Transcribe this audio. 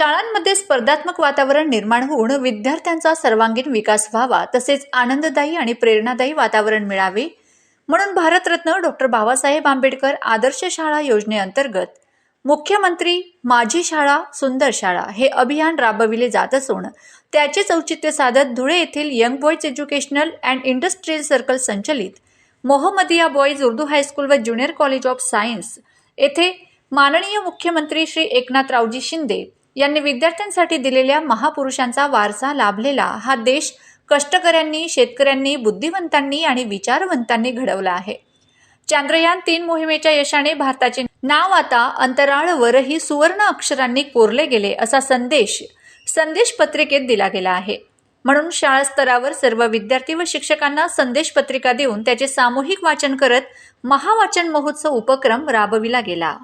शाळांमध्ये स्पर्धात्मक वातावरण निर्माण होऊन विद्यार्थ्यांचा सर्वांगीण विकास व्हावा तसेच आनंददायी आणि प्रेरणादायी वातावरण मिळावे. म्हणून भारतरत्न डॉक्टर बाबासाहेब आंबेडकर आदर्श शाळा योजनेअंतर्गत मुख्यमंत्री माझी शाळा सुंदर शाळा हे अभियान राबविले जात असून त्याचेच औचित्य साधत धुळे येथील young boys educational and industrial circle संचलित Mohammadia boys Urdu high school व ज्युनियर कॉलेज ऑफ सायन्स येथे माननीय मुख्यमंत्री श्री एकनाथरावजी शिंदे यांनी विद्यार्थ्यांसाठी दिलेल्या महापुरुषांचा वारसा लाभलेला हा देश कष्टकऱ्यांनी शेतकऱ्यांनी बुद्धिवंतांनी आणि विचारवंतांनी घडवला आहे. चांद्रयान तीन मोहिमेच्या यशाने भारताचे नाव आता अंतराळवरही सुवर्ण अक्षरांनी कोरले गेले असा संदेश संदेश पत्रिकेत दिला गेला आहे. म्हणून शाळा स्तरावर सर्व विद्यार्थी व शिक्षकांना संदेश पत्रिका देऊन त्याचे सामूहिक वाचन करत महावाचन महोत्सव उपक्रम राबविला गेला.